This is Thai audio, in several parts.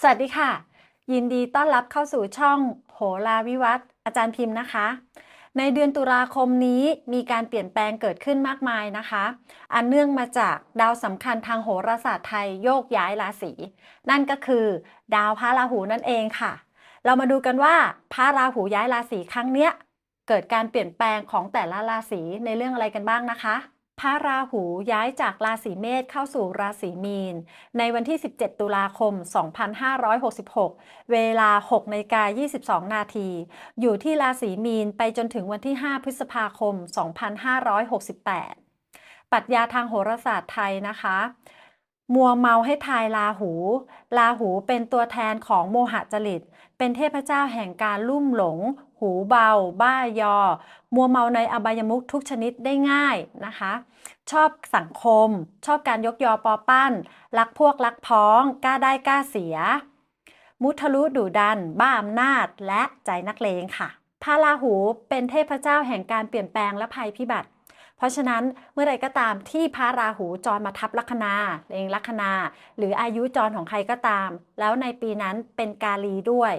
สวัสดีค่ะ ยินดีต้อนรับเข้าสู่ช่องโหราวิวัฒน์อาจารย์พิมพ์นะคะ ในเดือนตุลาคมนี้มีการเปลี่ยนแปลงเกิดขึ้นมากมายนะคะ อันเนื่องมาจากดาวสำคัญทางโหราศาสตร์ไทยโยกย้ายราศีนั่นก็คือ ดาวพระราหูนั่นเองค่ะ เรามาดูกันว่าพระราหูย้ายราศีครั้งเนี้ยเกิดการเปลี่ยนแปลงของแต่ละราศีในเรื่องอะไรกันบ้างนะคะ พระราหูย้ายจากราศีเมษเข้าสู่ราศีมีน ในวันที่ 17 ตุลาคม 2566 เวลา6นาฬิกา22 นาที อยู่ที่ราศีมีนไปจนถึงวันที่ 5 พฤษภาคม 2568ปรัชญาทางโหราศาสตร์ไทยนะคะ มัวเมาให้ทายราหู ราหูเป็นตัวแทนของโมหะจริต เป็นเทพเจ้าแห่งการลุ่มหลง หูเบา บ้ายอ มัวเมาในอบายมุขทุกชนิดได้ง่ายนะคะ ชอบสังคม ชอบการยกยอปอปั้น รักพวกรักพ้อง กล้าได้กล้าเสีย มุทะลุดุดัน บ้าอำนาจ และใจนักเลงค่ะพระราหูเป็นเทพเจ้าแห่งการเปลี่ยนแปลงและภัยพิบัติ เพราะฉะนั้นเมื่อใดก็ตามที่พระราหูจรมาทับลัคนาเองลัคนา หรืออายุจรของใครก็ตาม แล้วในปีนั้นเป็นกาลีด้วย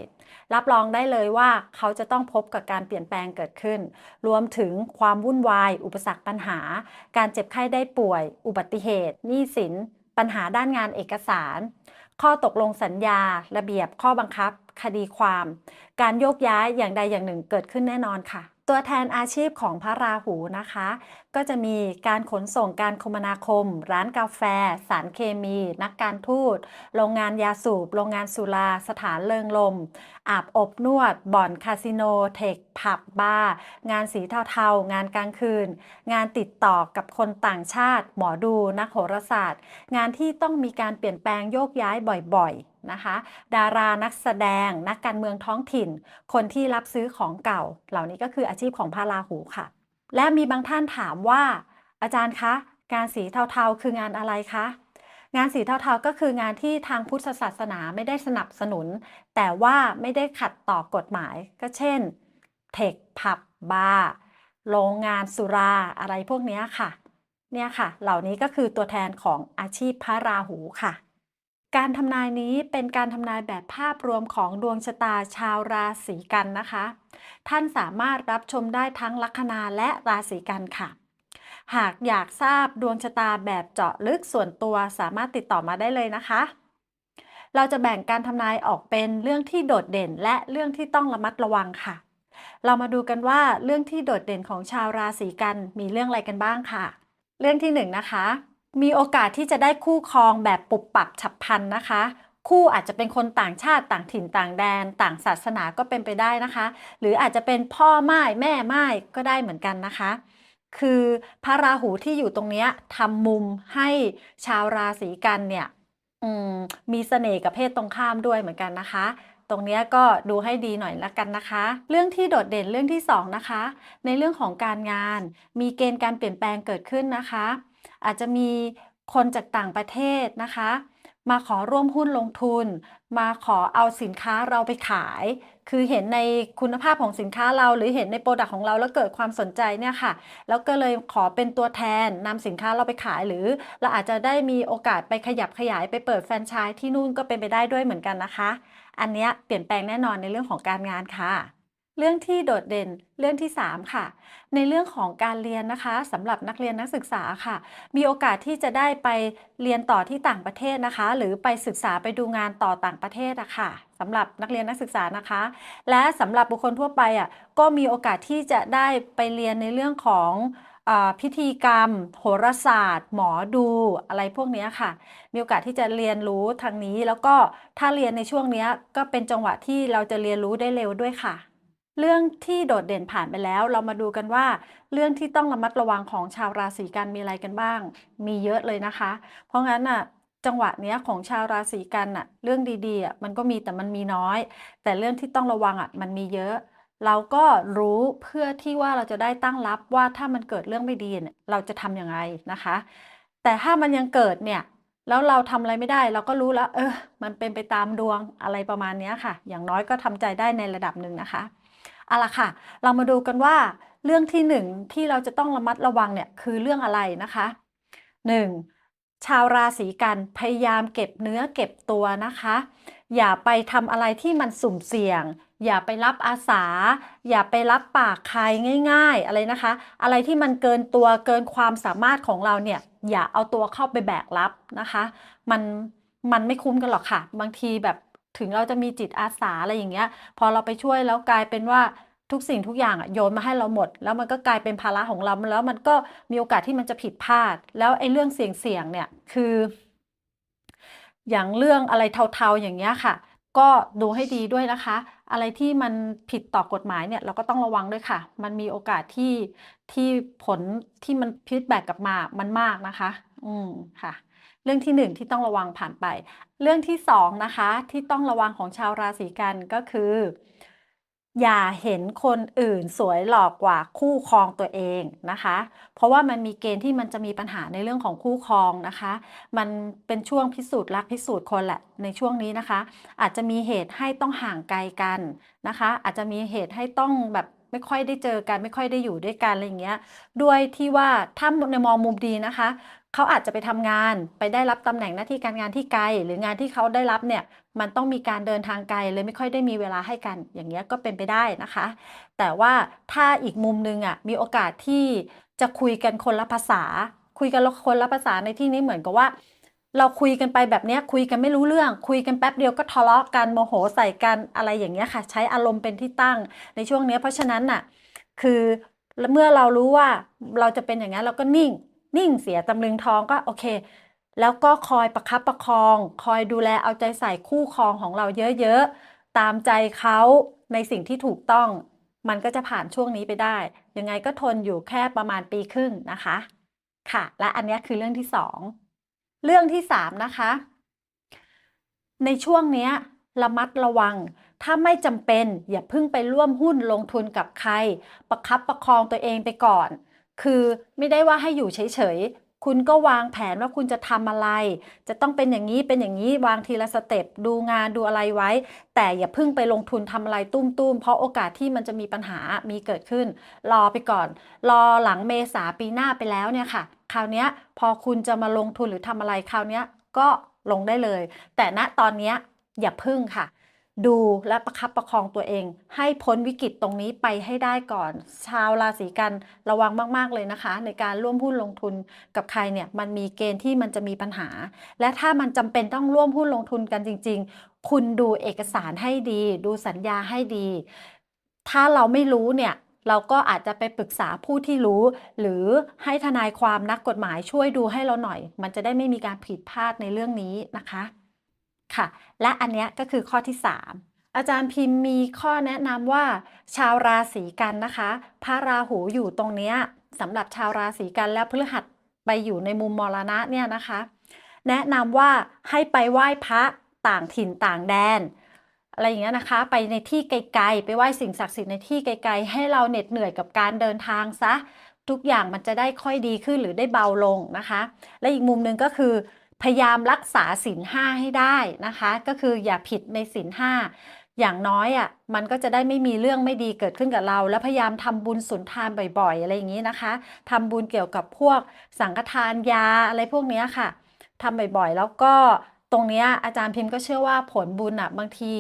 รับรองได้เลยว่าเขาจะต้องพบกับการเปลี่ยนแปลงเกิดขึ้น รวมถึงความวุ่นวาย อุปสรรคปัญหา การเจ็บไข้ได้ป่วย อุบัติเหตุหนี้สิน ปัญหาด้านงานเอกสาร ข้อตกลงสัญญา ระเบียบข้อบังคับ คดีความ การโยกย้ายอย่างใดอย่างหนึ่งเกิดขึ้นแน่นอนค่ะ ตัวแทนอาชีพของพระราหูนะคะ ก็จะมีการขนส่งการคมนาคม ร้านกาแฟ สารเคมี นักการทูตโรงงานยาสูบ โรงงานสุรา สถานเริงลม อาบอบนวด บ่อนคาสิโน เทค ผับบาร์งานสีเทาๆ งานกลางคืน งานติดต่อกับคนต่างชาติ หมอดู นักโหราศาสตร์ งานที่ต้องมีการเปลี่ยนแปลงโยกย้ายบ่อยๆ นะคะ ดารานักแสดง นักการเมืองท้องถิ่น คนที่รับซื้อของเก่า เหล่านี้ก็คืออาชีพของพระราหูค่ะ และมีบางท่านถามว่า อาจารย์คะ งานสีเทาๆคืองานอะไรคะงานสีเทาๆก็คืองานที่ทางพุทธศาสนาไม่ได้สนับสนุน แต่ว่าไม่ได้ขัดต่อกฎหมาย ก็เช่น เทคผับบาร์โรงงานสุราอะไรพวกนี้ค่ะ เนี่ยค่ะ เหล่านี้ก็คือตัวแทนของอาชีพพระราหูค่ะ การทำนายนี้เป็นการทำนายแบบภาพรวมของดวงชะตาชาวราศีกันนะคะ ท่านสามารถรับชมได้ทั้งลัคนาและราศีกันค่ะ หากอยากทราบดวงชะตาแบบเจาะลึกส่วนตัวสามารถติดต่อมาได้เลยนะคะ เราจะแบ่งการทำนายออกเป็นเรื่องที่โดดเด่นและเรื่องที่ต้องระมัดระวังค่ะ เรามาดูกันว่าเรื่องที่โดดเด่นของชาวราศีกันมีเรื่องอะไรกันบ้างค่ะ เรื่องที่หนึ่งนะคะ มีโอกาสที่จะได้คู่ครองแบบปุบปับฉับพลันนะคะ คู่อาจจะเป็นคนต่างชาติต่างถิ่นต่างแดน ต่างศาสนาก็เป็นไปได้นะคะ หรืออาจจะเป็นพ่อไม้แม่ไม้ก็ได้เหมือนกันนะคะ คือพระราหูที่อยู่ตรงนี้ทำมุมให้ชาวราศีกันเนี่ยมมีเสน่ห์กับเพศตรงข้ามด้วยเหมือนกันนะคะตรงนี้ก็ดูให้ดีหน่อยละกันนะคะ เรื่องที่โดดเด่นเรื่องที่สองนะคะ ในเรื่องของการงาน มีเกณฑ์การเปลี่ยนแปลงเกิดขึ้นนะคะ อาจจะมีคนจากต่างประเทศนะคะ มาขอร่วมหุ้นลงทุน มาขอเอาสินค้าเราไปขาย คือเห็นในคุณภาพของสินค้าเรา หรือเห็นในโปรดักต์ของเราแล้วเกิดความสนใจเนี่ยค่ะ แล้วก็เลยขอเป็นตัวแทนนำสินค้าเราไปขายหรือ เราอาจจะได้มีโอกาสไปขยับขยายไปเปิดแฟรนไชส์ที่นู่นก็เป็นไปได้ด้วยเหมือนกันนะคะ อันเนี้ยเปลี่ยนแปลงแน่นอนในเรื่องของการงานค่ะ เรื่องที่โดดเด่นเรื่องที่ 3 ค่ะ ในเรื่องของการเรียนนะคะสำหรับนักเรียนนักศึกษาค่ะ มีโอกาสที่จะได้ไปเรียนต่อที่ต่างประเทศนะคะ หรือไปศึกษาไปดูงานต่อต่างประเทศอะค่ะสำหรับนักเรียนนักศึกษานะคะ และสำหรับบุคคลทั่วไปอะก็มีโอกาสที่จะได้ไปเรียนในเรื่องของพิธีกรรม โหราศาสตร์ หมอดูอะไรพวกนี้ค่ะ มีโอกาสที่จะเรียนรู้ทางนี้ แล้วก็ถ้าเรียนในช่วงนี้ก็เป็นจังหวะที่เราจะเรียนรู้ได้เร็วด้วยค่ะ เรื่องที่โดดเด่นผ่านไปแล้ว เรามาดูกันว่า เรื่องที่ต้องระมัดระวังของชาวราศีกันมีอะไรกันบ้าง มีเยอะเลยนะคะ เพราะงั้นน่ะจังหวะเนี้ยของชาวราศีกันน่ะ เรื่องดีๆอะมันก็มีแต่มันมีน้อย แต่เรื่องที่ต้องระวังอะมันมีเยอะ เราก็รู้เพื่อที่ว่าเราจะได้ตั้งรับว่าถ้ามันเกิดเรื่องไม่ดีเนี่ยเราจะทำยังไงนะคะ แต่ถ้ามันยังเกิดเนี่ยแล้วเราทำอะไรไม่ได้เราก็รู้แล้ว เออ มันเป็นไปตามดวงอะไรประมาณนี้ค่ะ อย่างน้อยก็ทำใจได้ในระดับหนึ่งนะคะ เอาละค่ะ เรามาดูกันว่าเรื่องที่หนึ่งที่เราจะต้องระมัดระวังเนี่ยคือเรื่องอะไรนะคะหนึ่งชาวราศีกันพยายามเก็บเนื้อเก็บตัวนะคะ อย่าไปทำอะไรที่มันสุ่มเสี่ยง อย่าไปรับอาสา อย่าไปรับปากใครง่าย ๆ อะไรนะคะ อะไรที่มันเกินตัวเกินความสามารถของเราเนี่ยอย่าเอาตัวเข้าไปแบกรับนะคะ มันมันไม่คุ้มกันหรอกค่ะ บางทีแบบ ถึงเราจะมีจิตอาสาอะไรอย่างเงี้ย พอเราไปช่วยแล้วกลายเป็นว่าทุกสิ่งทุกอย่างอะโยนมาให้เราหมด แล้วมันก็กลายเป็นภาระของเราแล้วมันก็มีโอกาสที่มันจะผิดพลาด แล้วไอ้เรื่องเสี่ยงๆเนี่ยคือ อย่างเรื่องอะไรเทาๆอย่างเงี้ยค่ะ ก็ดูให้ดีด้วยนะคะ อะไรที่มันผิดต่อกฎหมายเนี่ยเราก็ต้องระวังด้วยค่ะ มันมีโอกาสที่ที่ผลที่มันฟีดแบกกลับมามันมากนะคะ อืมค่ะ เรื่องที่หนึ่งที่ต้องระวังผ่านไป เรื่องที่สองนะคะที่ต้องระวังของชาวราศีกันก็คือ อย่าเห็นคนอื่นสวยหลอกกว่าคู่ครองตัวเองนะคะ เพราะว่ามันมีเกณฑ์ที่มันจะมีปัญหาในเรื่องของคู่ครองนะคะ มันเป็นช่วงพิสูจน์รักพิสูจน์คนแหละในช่วงนี้นะคะ อาจจะมีเหตุให้ต้องห่างไกลกันนะคะ อาจจะมีเหตุให้ต้องแบบ ไม่ค่อยได้เจอกัน ไม่ค่อยได้อยู่ด้วยกันอะไรอย่างเงี้ยด้วยที่ว่าถ้าในมองมุมดีนะคะ เขาอาจจะไปทำงานไปได้รับตำแหน่งหน้าที่การงานที่ไกล หรืองานที่เขาได้รับเนี่ยมันต้องมีการเดินทางไกลเลยไม่ค่อยได้มีเวลาให้กันอย่างเงี้ยก็เป็นไปได้นะคะ แต่ว่าถ้าอีกมุมนึงอะมีโอกาสที่จะคุยกันคนละภาษา คุยกันคนละภาษาในที่นี้เหมือนกับว่า เราคุยกันไปแบบนี้คุยกันไม่รู้เรื่อง คุยกันแป๊บเดียวก็ทะเลาะกันโมโหใส่กันอะไรอย่างเงี้ยค่ะ ใช้อารมณ์เป็นที่ตั้งในช่วงเนี้ยเพราะฉะนั้นน่ะคือเมื่อเรารู้ว่าเราจะเป็นอย่างนั้นเราก็นิ่ง นิ่งเสียตำลึงทองก็โอเค แล้วก็คอยประคับประคอง คอยดูแลเอาใจใส่คู่ครองของเราเยอะๆ ตามใจเขาในสิ่งที่ถูกต้อง มันก็จะผ่านช่วงนี้ไปได้ ยังไงก็ทนอยู่แค่ประมาณปีครึ่งนะคะ ค่ะ และอันนี้คือเรื่องที่สอง เรื่องที่สามนะคะ ในช่วงนี้ระมัดระวัง ถ้าไม่จำเป็นอย่าเพิ่งไปร่วมหุ้นลงทุนกับใคร ประคับประคองตัวเองไปก่อน คือไม่ได้ว่าให้อยู่เฉยๆ คุณก็วางแผนว่าคุณจะทำอะไร จะต้องเป็นอย่างนี้เป็นอย่างนี้วางทีละสเต็ปดูงานดูอะไรไว้ แต่อย่าเพิ่งไปลงทุนทำอะไรตุ้มๆ เพราะโอกาสที่มันจะมีปัญหามีเกิดขึ้น รอไปก่อน รอหลังเมษาปีหน้าไปแล้วเนี่ยค่ะ ราวนี้พอคุณจะมาลงทุนหรือทำอะไรคราวนี้ก็ลงได้เลย แต่ณตอนนี้อย่าพึ่งค่ะ ดูและประคับประคองตัวเอง ให้พ้นวิกฤตตรงนี้ไปให้ได้ก่อน ชาวราศีกันระวังมากๆเลยนะคะ ในการร่วมหุ้นลงทุนกับใครเนี่ยมันมีเกณฑ์ที่มันจะมีปัญหา และถ้ามันจำเป็นต้องร่วมหุ้นลงทุนกันจริง ๆ คุณดูเอกสารให้ดี ดูสัญญาให้ดี ถ้าเราไม่รู้เนี่ย เราก็อาจจะไปปรึกษาผู้ที่รู้ หรือให้ทนายความนักกฎหมายช่วยดูให้เราหน่อย มันจะได้ไม่มีการผิดพลาดในเรื่องนี้นะคะค่ะ และอันนี้ก็คือข้อที่ 3อาจารย์พิมพ์มีข้อแนะนำว่า ชาวราศีกันนะคะ พระราหูอยู่ตรงเนี้ยสำหรับชาวราศีกันและพฤหัสไปอยู่ในมุมมรณะเนี่ยนะคะ แนะนำว่าให้ไปไหว้พระต่างถิ่นต่างแดน อะไรอย่างเงี้ยนะคะ ไปในที่ไกลๆ ไปไหว้สิ่งศักดิ์สิทธิ์ในที่ไกลๆ ให้เราเหน็ดเหนื่อยกับการเดินทางซะ ทุกอย่างมันจะได้ค่อยดีขึ้นหรือได้เบาลงนะคะ และอีกมุมหนึ่งก็คือ พยายามรักษาศีลห้าให้ได้นะคะ ก็คืออย่าผิดในศีลห้าอย่างน้อยอะมันก็จะได้ไม่มีเรื่องไม่ดีเกิดขึ้นกับเรา แล้วพยายามทำบุญสุนทานบ่อยๆ อะไรอย่างนี้นะคะทำบุญเกี่ยวกับพวกสังฆทานยาอะไรพวกเนี้ยค่ะทำบ่อยๆ แล้วก็ ตรงนี้อาจารย์พิมพ์ก็เชื่อว่าผลบุญอะบางที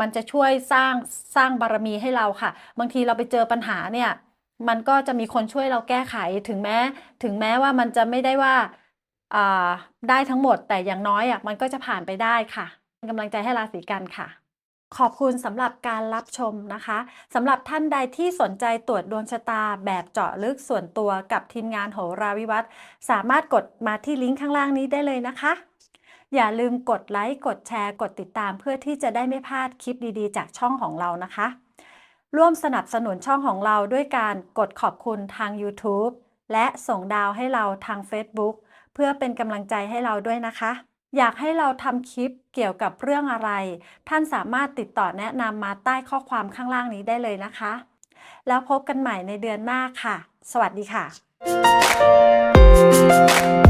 มันจะช่วยสร้างสร้างบารมีให้เราค่ะ บางทีเราไปเจอปัญหาเนี่ยมันก็จะมีคนช่วยเราแก้ไขถึงแม้ ถึงแม้ว่ามันจะไม่ได้ว่าได้ทั้งหมดแต่อย่างน้อยอะมันก็จะผ่านไปได้ค่ะกำลังใจให้ราศีกันค่ะ ขอบคุณสำหรับการรับชมนะคะสำหรับท่านใดที่สนใจตรวจดวงชะตาแบบเจาะลึกส่วนตัวกับทีมงานโหราวิวัฒน์สามารถกดมาที่ลิงก์ข้างล่างนี้ได้เลยนะคะ อย่าลืมกดไลค์ กดแชร์ กดติดตามเพื่อที่จะได้ไม่พลาดคลิปดีๆ จากช่องของเรานะคะ ร่วมสนับสนุนช่องของเราด้วยการกดขอบคุณทาง YouTube และส่งดาวให้เราทาง Facebook เพื่อเป็นกำลังใจให้เราด้วยนะคะ อยากให้เราทำคลิปเกี่ยวกับเรื่องอะไร ท่านสามารถติดต่อแนะนำมาใต้ข้อความข้างล่างนี้ได้เลยนะคะ แล้วพบกันใหม่ในเดือนหน้าค่ะ สวัสดีค่ะ